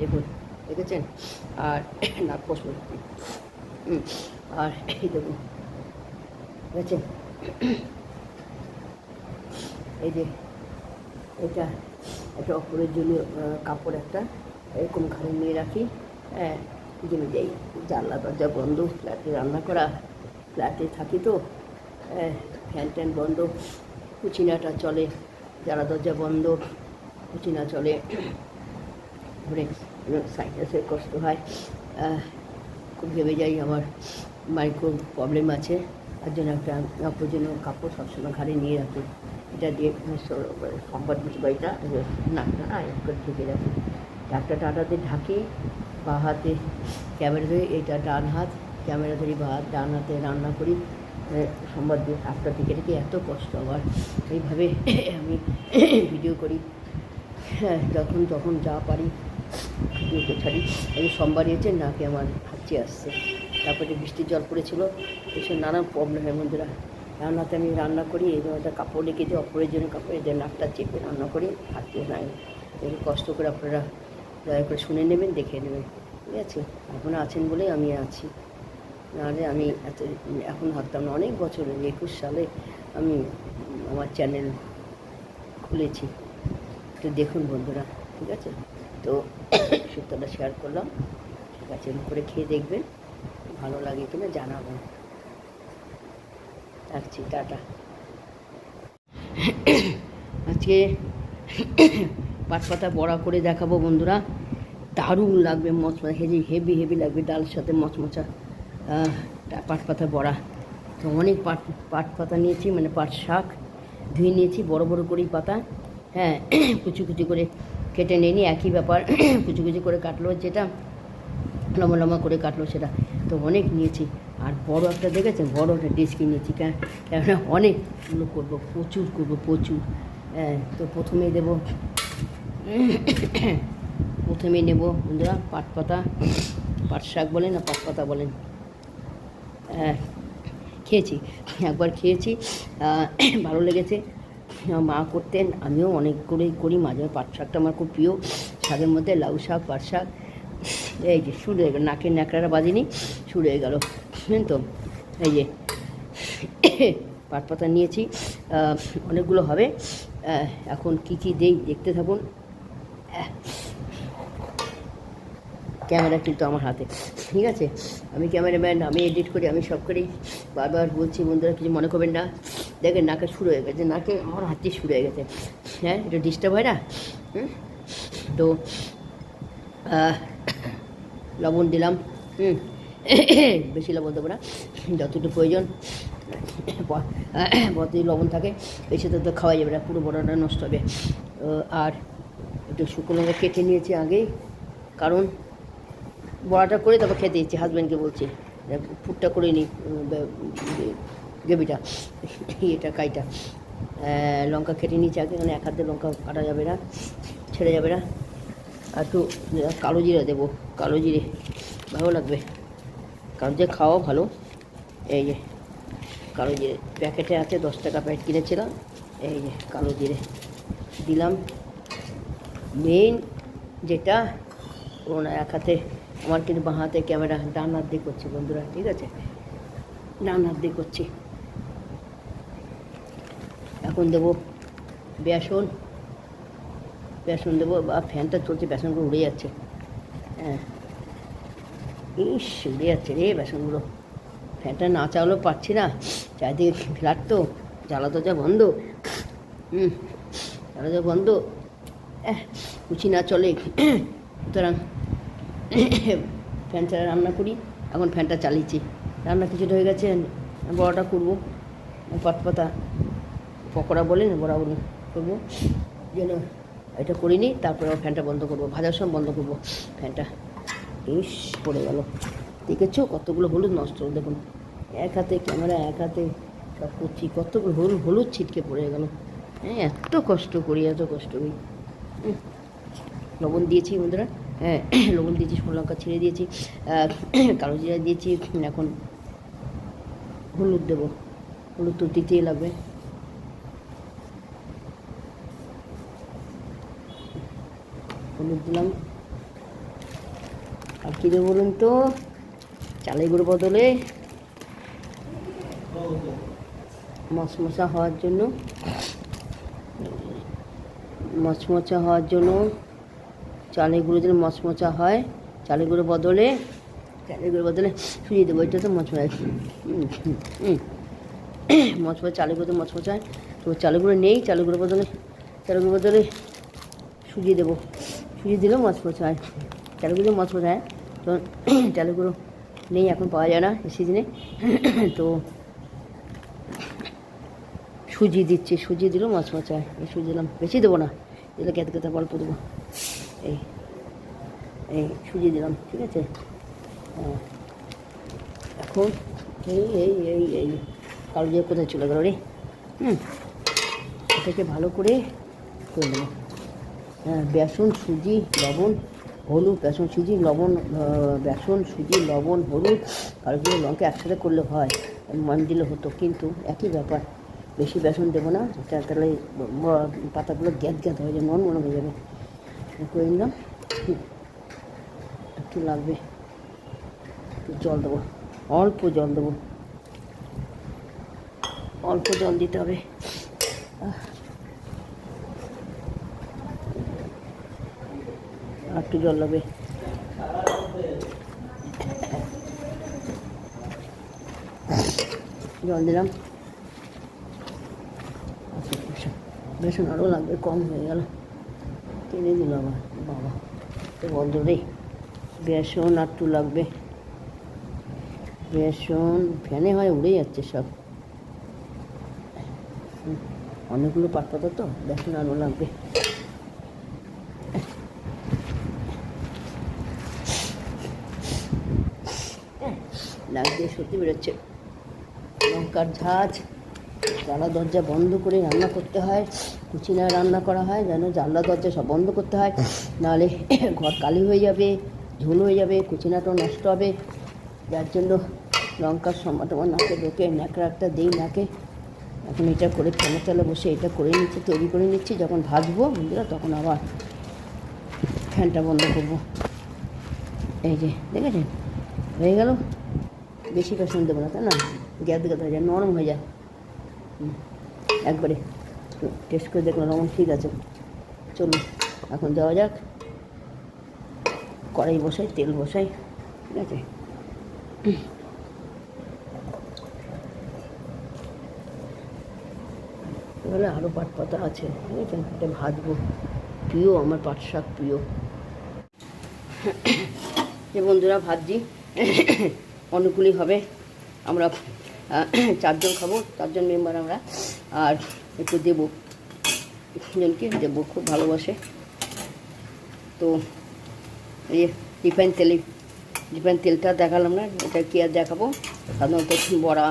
দেখুন দেখেছেন? আর নাক কষ্ট আর এই দেখুন দেখেছেন? এই যে এটা একটা অপ্রয়োজনীয় আহ, কাপড় একটা এরকম ঘরে নিয়ে রাখি হ্যাঁ যাই। জানলা দরজা বন্ধ ফ্ল্যাটে রান্না করা ফ্ল্যাটে থাকি তো হ্যাঁ, ফ্যান ট্যান বন্ধ কুচিনাটা চলে জানলা দরজা বন্ধ কুচিনা চলে। ঘুরে সাইনাসের কষ্ট হয় খুব ভেবে যাই আমার মাইক্রো প্রবলেম আছে তার জন্য একটা অপ্রয়োজনীয় কাপড় সবসময় ঘাড়ে নিয়ে রাখি এটা দিয়ে সম্বাদ বাড়িটা নাকটা না করে ঢেকে রাখি একটা টাটাতে ঢাকি বা হাতে ক্যামেরা ধরে এটা ডান হাত ক্যামেরা ধরি বা হাত ডান হাতে রান্না করি সংবাদ দিয়ে একটা দিকে রেখে এত কষ্ট আমার এইভাবে আমি ভিডিও করি যখন তখন যা পারি ভিডিওকে ছাড়ি এই সোমবার এসে নাকে আমার হাঁচি আসছে। তারপরে বৃষ্টির জল পড়েছিল এসব নানান প্রবলেম হয় বন্ধুরা রান্নাতে আমি রান্না করি এই জন্য একটা কাপড় রেখে দিই অপ্রয়োজনীয় কাপড় এদের নাকটা চেপে রান্না করি, হাঁচি নাই এই কষ্ট করে আপনারা দয়া করে শুনে নেবেন, দেখে নেবেন। ঠিক আছে? এখন আছেন বলেই আমি আছি। নাহলে আমি এত, এখন ভাবতাম না, অনেক বছর একুশ সালে আমি আমার চ্যানেল খুলেছি। একটু দেখুন বন্ধুরা। ঠিক আছে? তো সত্যটা শেয়ার করলাম। ঠিক আছে করে খেয়ে দেখবেন। ভালো লাগে কিনা জানাবেন। রাখছি, টাটা। আজকে পাট পাতা বড়া করে দেখাবো বন্ধুরা। দারুণ লাগবে মচমচা, হেভি হেভি হেভি লাগবে ডালের সাথে মচমচা। পাট পাতা বড়া। তো অনেক পাট পাট পাতা নিয়েছি মানে পাট শাক ধুয়ে নিয়েছি, বড় বড় করেই পাতা। হ্যাঁ কুচি কুচি করে কেটে নিয়ে একই ব্যাপার কুচি কুচি করে কাটলো, যেটা লম্বা লম্বা করে কাটলো সেটা তো অনেক নিয়েছি। আর বড় একটা দেখেছেন? বড় একটা ডেস্কি নিয়েছি। কেন কেননা অনেকগুলো করব, প্রচুর করব, প্রচুর। হ্যাঁ তো প্রথমে দেবো প্রথমে নেব, বন্ধুরা, পাট পাতা, পাট শাক বলেন না, পাট পাতা বলেন। হ্যাঁ খেয়েছি, একবার খেয়েছি। ভালো লেগেছে। মা করতেন, আমিও অনেক করেই করি। মাঝে পাট শাকটা আমার খুব প্রিয়। শাকের মধ্যে লাউ শাক, পাট শাক। এই যে, শুরু হয়ে গেল। নাকের ন্যাকড়াটা বাজিনি, শুরু হয়ে গেল। বুঝলেন তো? এই যে, পাট পাতা নিয়েছি। অনেকগুলো হবে। এখন কি কি দেই দেখতে থাকুন। ক্যামেরা কিন্তু আমার হাতে। ঠিক আছে? আমি ক্যামেরাম্যান, আমি এডিট করি, আমি সব করি। বারবার বলছি, বন্ধুরা, কিছু মনে করবেন না। দেখেন, নাকে শুরু হয়ে গেছে, নাকে আমার হাতে শুরু হয়ে গেছে। হ্যাঁ এটা ডিস্টার্ব হয় না? হুম? তো লবণ দিলাম, হুম? বেশি লবণ দেবো না, যতটুকু প্রয়োজন। যতই লবণ থাকে বেশি তো তো খাওয়া যাবে না, পুরো বড়াটা নষ্ট হবে। আর একটু শুকনো কেটে নিয়েছি আগেই, কারণ বড়াটা করে তারপর খেতে দিচ্ছি হাজব্যান্ডকে বলছি ফুটটা করে নিই গ্রেভিটা। এটা কাইটা। লঙ্কা কেটে নিয়েছি আগে মানে এক হাতে লঙ্কা কাটা যাবে না, ছেড়ে যাবে না। আর একটু কালো জিরে দেবো, কালো জিরে, ভালো লাগবে। কারণ যে খাওয়া ভালো, এই যে, কালো জিরে, প্যাকেটে আছে দশ টাকা প্যাকেট কিনেছিলাম, এই যে, কালো জিরে। দিলাম। মেইন যেটা ওনার এক হাতে আমার কিন্তু বাঁ হাতে ক্যামেরা ডান হাত দিয়ে করছি বন্ধুরা, ঠিক আছে? ডান হাত দিয়ে করছি। এখন দেবো বেসন। বেসন দেবো, বা ফ্যানটা চলছে, বেসনগুলো উড়ে যাচ্ছে। হ্যাঁ। ইস, উড়ে যাচ্ছে রে বেসনগুলো। ফ্যানটা না চালালেও পাচ্ছি না। চারিদিকে ফ্ল্যাট তো, জ্বালা দরজা বন্ধ। হুম জ্বালা দরজা বন্ধ। কুচি না চলে। সুতরাং ফ্যান ছাড়া রান্না করি, এখন ফ্যানটা চালিয়েছি। রান্না কিছুটা হয়ে গেছে, বড়াটা করব পাট পাতা পকোড়া বলে না বড়া বলুন করব। যেন এটা করিনি তারপরে ফ্যানটা বন্ধ করব, ভাজার সময় বন্ধ করব। ফ্যানটা ইস, পড়ে গেল। দেখেছ কতগুলো হলুদ নষ্ট, দেখুন। এক হাতে ক্যামেরা, এক হাতে সব করছি, কতগুলো হলুদ হলুদ ছিটকে পড়ে গেল। হ্যাঁ এত কষ্ট করি, এত কষ্ট করি। লবণ দিয়েছি বন্ধুরা। লবণ দিয়েছি, শুকনো লঙ্কা ছেড়ে দিয়েছি কালো জিরা দিয়েছি এখন হলুদ দেবো। হলুদ তো দিতেই লাগবে। হলুদ দিলাম। আর কী দেবো বলুন তো? চালের গুঁড়ো বদলে মশমশা হওয়ার জন্য মচমচা হওয়ার জন্য চালের গুঁড়ো যেন মচমচা হয় চালের গুঁড়ো বদলে চালের গুঁড়ো বদলে সুজিয়ে দেবো, এটা তো মচমচা মচমচা চালের গুঁড়ো মচমচায় তো চালের গুঁড়ো নেই চালের গুঁড়ো বদলে চালের গুঁড়ো বদলে সুজিয়ে দেবো সুজি দিলেও মচমচায় চালের গুঁড়ো মচমচায় তো চালের গুঁড়ো নেই, এখন পাওয়া যায় না সিজনে, তো সুজি দিচ্ছে সুজি দিলেও মাছায় এই সুজি দিলাম, বেশি দেবো না দিলে কেতে কেতে অল্প দেবো। এই এই সুজি দিলাম, ঠিক আছে? হ্যাঁ। এখন এই এই এই এই, কালো জিরা কোথায় চলে গেল রে? হুম, এটাকে ভালো করে করে দেবো হ্যাঁ বেসন, সুজি, লবণ, হলুদ, বেসন, সুজি, লবণ বেসন, সুজি, লবণ, হলুদ, কালো জিরে, লঙ্কা একসাথে করলে হয়, মান দিলে হতো। কিন্তু একই ব্যাপার, বেশি বেসন দেবো না এটা তাহলে পাতাগুলো গ্যাদ গ্যাদ হয়ে যাবে মন মনে হয়ে যাবে। করে নিলাম একটু লাগবে। একটু জল দেবো। অল্প জল দেবো। অল্প জল দিতে হবে। আর একটু জল লাগবে। জল দিলাম। আচ্ছা, বেসন আরও লাগবে কম হয়ে গেল। টেনে দিল আবার বাবা। তো বন্ধ রে বেসন আর লাগবে। বেসন ফ্যানে হয়, উড়ে যাচ্ছে সব। অনেকগুলো পাতা তো, বেসন আরও লাগবে। লাগবে সত্যি বেরোচ্ছে। লঙ্কার ঝাঁজ। জানলা দরজা বন্ধ করে রান্না করতে হয় কুচিনায় রান্না করা হয়, যেন জানলা দরজা সব বন্ধ করতে হয়। নাহলে ঘর কালি হয়ে যাবে ঝোল হয়ে যাবে, কুচিনাটাও নষ্ট হবে। যার জন্য লঙ্কার সময় তোমার নাকে ঢোকে, ন্যাকড়া একটা দিই নাকে। এখন এটা করে ফেলে তেলে বসে এটা করে নিচ্ছি, তৈরি করে নিচ্ছি, যখন ভাজবো বন্ধুরা, তখন আবার ফ্যানটা বন্ধ করব। এই যে, দেখেছেন? হয়ে গেল? বেশি বেসন দেবো না, তাই না? গ্যাদ গ্যাদ হয়ে যায় নরম হয়ে যায়। একবারে টেস্ট করে দেখলাম লবণ ঠিক আছে। চলুন, এখন দেওয়া যাক। কড়াই বসাই, তেল বসাই, ঠিক আছে? এবারে আরও পাট পাতা আছে, ঠিক আছে? এটা ভাজবো। প্রিয়, আমার পাট শাক প্রিয়। যে বন্ধুরা ভাবছি অনুকূলই হবে। আমরা চারজন খাব, চারজন মেম্বার আমরা। আর একটু দেবো জনকে দেবো, খুব ভালোবাসে। তো এই রিফাইন তেলে, রিফাইন তেলটা দেখালাম না, এটা কি আর দেখাবো? সাধারণত বড়া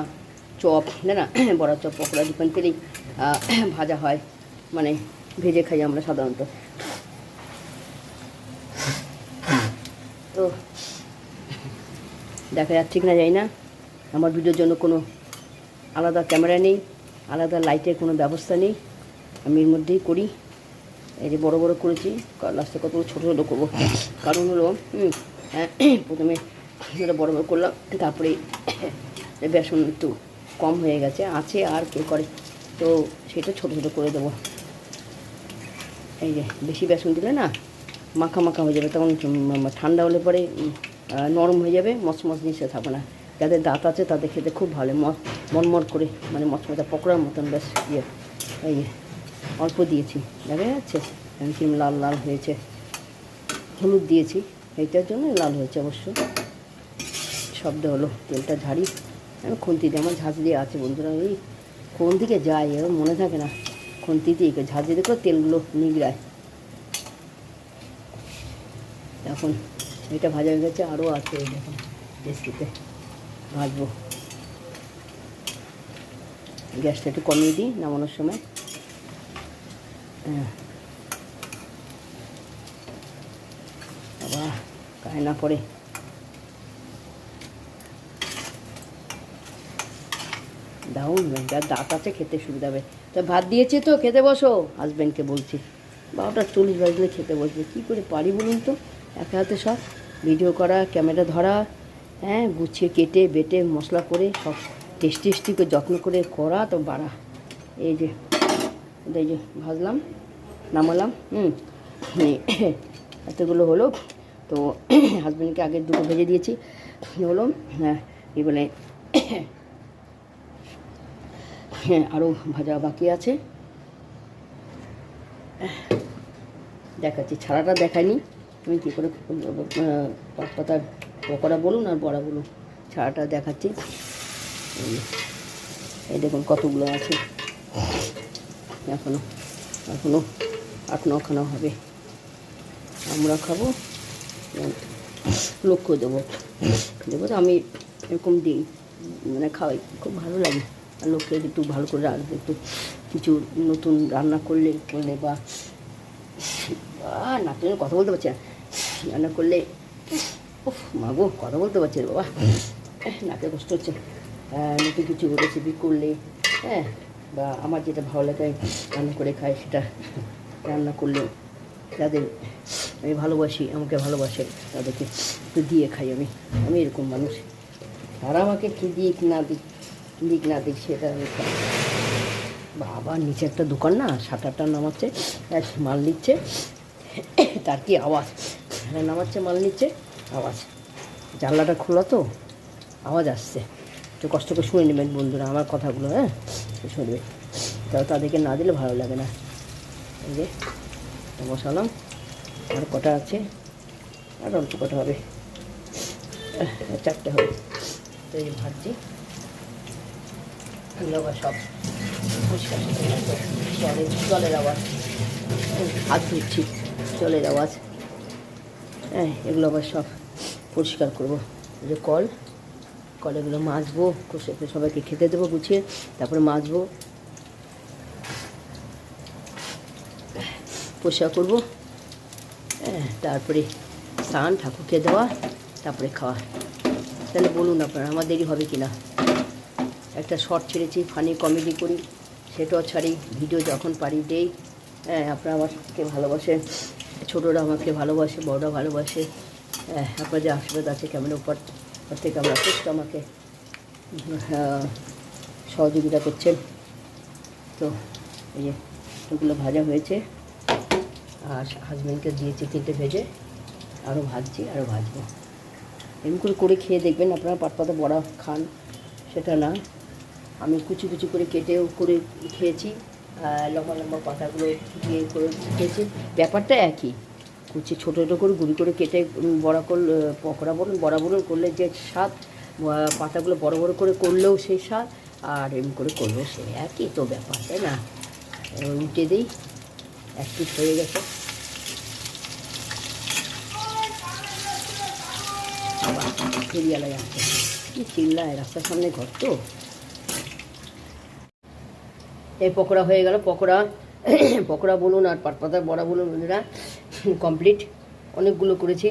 চপ না না? বড়া চপ, পকোড়া, রিফাইন তেলেই ভাজা হয়। মানে ভেজে খাই আমরা সাধারণত। তো দেখা যাচ্ছে কিনা, জানি না। আমার ভিডিওর জন্য কোনো আলাদা ক্যামেরা নেই আলাদা লাইটের কোনো ব্যবস্থা নেই। আমি এর মধ্যেই করি। এই যে বড় বড় করেছি লাস্টে কতগুলো ছোটো ছোটো করব। কারণ হলো হ্যাঁ, প্রথমে এটা বড় বড় করলাম তারপরে বেসন একটু কম হয়ে গেছে আছে আর কে করে তো সেটা ছোটো ছোটো করে দেবো। এই যে বেশি বেসন দিলে না মাখা মাখা হয়ে যাবে তখন ঠান্ডা হলে পরে নরম হয়ে যাবে মশ মশ জিনিসে থাকবে না। যাদের দাঁত আছে তাদের খেতে খুব ভালো মনমর করে মানে মচমচা পকোড়ার মতন বেশ ইয়ে এই অল্প দিয়েছি। দেখা যাচ্ছে কিরম লাল লাল হয়েছে। হলুদ দিয়েছি, এইটার জন্য লাল হয়েছে অবশ্য। শব্দ হলো, তেলটা ঝাড়ি। আমি খুন্তি দিয়ে, আমার দিয়ে আছে বন্ধুরা, এই কোন দিকে যায় এবার মনে থাকে না। খুন্তি দিয়ে দেখো তেলগুলো নিগড়ায় এখন এটা ভাজা হয়ে গেছে, আরও আছে দেখুন রেসিপিতে ভাজবো। গ্যাসটা একটু কমিয়ে দিই নামানোর সময়। হ্যাঁ। বাবা গায়ে না পড়ে। দারুণ যার দাঁত আছে খেতে সুবিধা হবে। তা ভাত দিয়েছে তো, খেতে বসো হাজব্যান্ডকে বলছি। বারোটা চল্লিশ বাজলে খেতে বসবে। কী করে পারি বলুন তো? একা হাতে সব। ভিডিও করা ক্যামেরা ধরা হ্যাঁ গুছিয়ে কেটে বেটে মশলা করে সব টেস্টি টেস্টি করে যত্ন করে করা তো বাড়া। এই যে এই যে ভাজলাম, নামালাম, হুম এতগুলো হলো, তো হাজব্যান্ডকে আগে দুটো ভেজে দিয়েছি। হলো? হ্যাঁ কী বলে হ্যাঁ আরও ভাজা বাকি আছে। দেখাচ্ছি, ছাড়াটা দেখায়নি আমি কী করে পাত পকোড়া বলুন আর বড়া বলুন। ছাড়াটা দেখাচ্ছি। এই দেখুন কতগুলো আছে। এখনও এখনও আট নখানা হবে। আমরা খাব, লক্ষ্য দেবো। দেবো তো আমি এরকম দিই মানে খাওয়াই, খুব ভালো লাগে। আর লোককে একটু ভালো করে রাখবে, একটু কিছু নতুন রান্না করলে করলে বা আর নাতনের কথা বলতে পারছি রান্না করলে উফ মাগো কথা বলতে পারছি বাবা। নাকে কষ্ট হচ্ছে। আহ, নতুন কিছু রেসিপি করলে হ্যাঁ বা আমার যেটা ভালো লাগে রান্না করে খাই সেটা রান্না করলে যাদের আমি ভালোবাসি আমাকে ভালোবাসে তাদেরকে একটু দিয়ে খাই আমি। আমি এরকম মানুষ। তারা আমাকে কী দিক না দিক দিক না দিক সেটা আমি খাই। বাবা নিচে একটা দোকান না সাত আটটা নামাচ্ছে মাল নিচ্ছে। তার কি আওয়াজ? হ্যাঁ নামাচ্ছে মাল নিচ্ছে। আওয়াজ। জানলাটা খোলা তো? আওয়াজ আসছে। একটু কষ্ট করে শুনে নেবেন বন্ধুরা আমার কথাগুলো হ্যাঁ? শুনবে তাও তাদেরকে না দিলে ভালো লাগে না। এই যে বসালাম। আর কটা আছে? আর অল্প কটা হবে। চারটে হবে। তো এই যে আবার সব পরিষ্কার করে রাখব। জলের আওয়াজ। হাত ধুচ্ছি, জলের আওয়াজ। হ্যাঁ এগুলো আবার সব পরিষ্কার করব। যে কল, কলেগুলো কষে সবাইকে খেতে দেবো গুছিয়ে, তারপরে মাজবো। পরিষ্কার করব। হ্যাঁ তারপরে স্নান, ঠাকুরকে দেওয়া, তারপরে খাওয়া। তাহলে বলুন আপনারা, আমার দেরি হবে কি না একটা শর্ট ছেড়েছি, ফানি কমেডি করি সেটাও ছাড়ি, ভিডিও যখন পারি, দেই। হ্যাঁ আপনারা আমাকে ভালোবাসেন ছোটরা আমাকে ভালোবাসে, বড়রা ভালোবাসে। আপনার যে আশীর্বাদ আছে, কেমন উপর থেকে আমরা যথেষ্ট আমাকে সহযোগিতা করছেন। তো এই যে এগুলো ভাজা হয়েছে, আর হাজব্যান্ডকে দিয়েছি তিনটে ভেজে আরও ভাজছি আরও ভাজবো। এমনি করে করে খেয়ে দেখবেন, আপনারা পাট পাতা বড়া খান, সেটা না। আমি কুচি কুচি করে কেটেও করে খেয়েছি লম্বা লম্বা পাতাগুলো দিয়ে করে খেয়েছি। ব্যাপারটা একই। কুচি ছোটো ছোটো করে গুঁড়ি করে কেটে বড়া করলে পকোড়া বলুন, বড়া বলুন করলে যে স্বাদ পাতাগুলো বড় বড় করে করলেও সেই স্বাদ, আর এমনি করে করলেও সে একই তো ব্যাপার, তাই না? উল্টে দিই, এক পিস হয়ে গেছে। আবার কি চিল্লায়, রাস্তার সামনে ঘর তো। এই পকোড়া হয়ে গেল, পকোড়া পকোড়া বলুন আর পাটপাতা, বড়া বলুন বন্ধুরা। কমপ্লিট অনেকগুলো করেছি।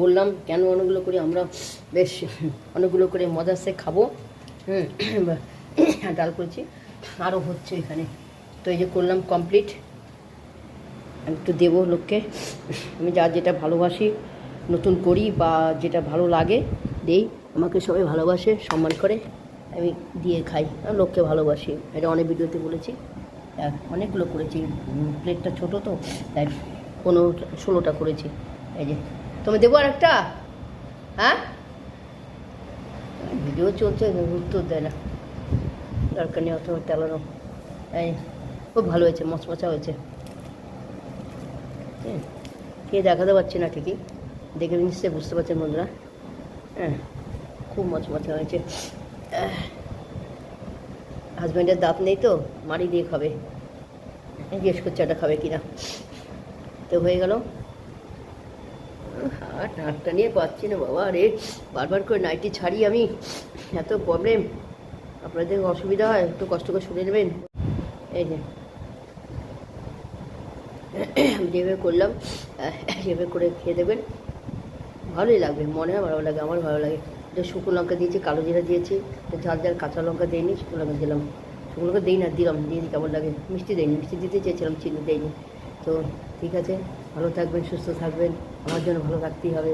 বললাম, কেন অনেকগুলো করি? আমরা বেশ অনেকগুলো করে মজার সে খাব। ডাল করেছি। আরও হচ্ছে এখানে। তো এই যে করলাম কমপ্লিট একটু দেবো লোককে। আমি যা যেটা ভালোবাসি, নতুন করি বা যেটা ভালো লাগে, দেই। আমাকে সবাই ভালোবাসে, সম্মান করে। আমি দিয়ে খাই। লোককে ভালোবাসি। এটা অনেক ভিডিওতে বলেছি। অনেকগুলো করেছি। প্লেটটা ছোটো তো, তাই পনেরো ষোলোটা করেছি। এই যে, তুমি দেবো আর একটা হ্যাঁ? ভিডিও চলছে, উত্তর দেয় না। দরকার নেই, অত তেলানো। এই, খুব ভালো হয়েছে, মচমচা হয়েছে। হ্যাঁ কে দেখাতে পারছি না ঠিকই। দেখে নিশ্চয়ই বুঝতে পারছেন বন্ধুরা। হ্যাঁ খুব মচমচা হয়েছে। হাজব্যান্ডের দাঁত নেই তো মারি দিয়ে খাবে। জিজ্ঞেস করছে এটা খাবে কিনা। তো হয়ে গেল। আর নাকটা নিয়ে পাচ্ছি না বাবা রে। বারবার করে নাইটি ছাড়ি আমি। এত প্রবলেম আপনাদের অসুবিধা হয়, একটু কষ্ট করে শুনে নেবেন। এই যে। যেভাবে করলাম যেভাবে করে খেয়ে দেবেন। ভালোই লাগবে, মনে হয় ভালো লাগে, আমার ভালো লাগে। যে শুকনো লঙ্কা দিয়েছি, কালো জিরা দিয়েছি ঝাল ঝাল কাঁচা লঙ্কা দিইনি, শুকনো লঙ্কা দিলাম। শুকনো লঙ্কা দিই না, দিলাম, দিয়ে কেমন লাগে। মিষ্টি দিইনি, মিষ্টি দিতে চেয়েছিলাম, চিনি দিইনি। তো ঠিক আছে? ভালো থাকবেন সুস্থ থাকবেন। আমার জন্য ভালো থাকতেই হবে।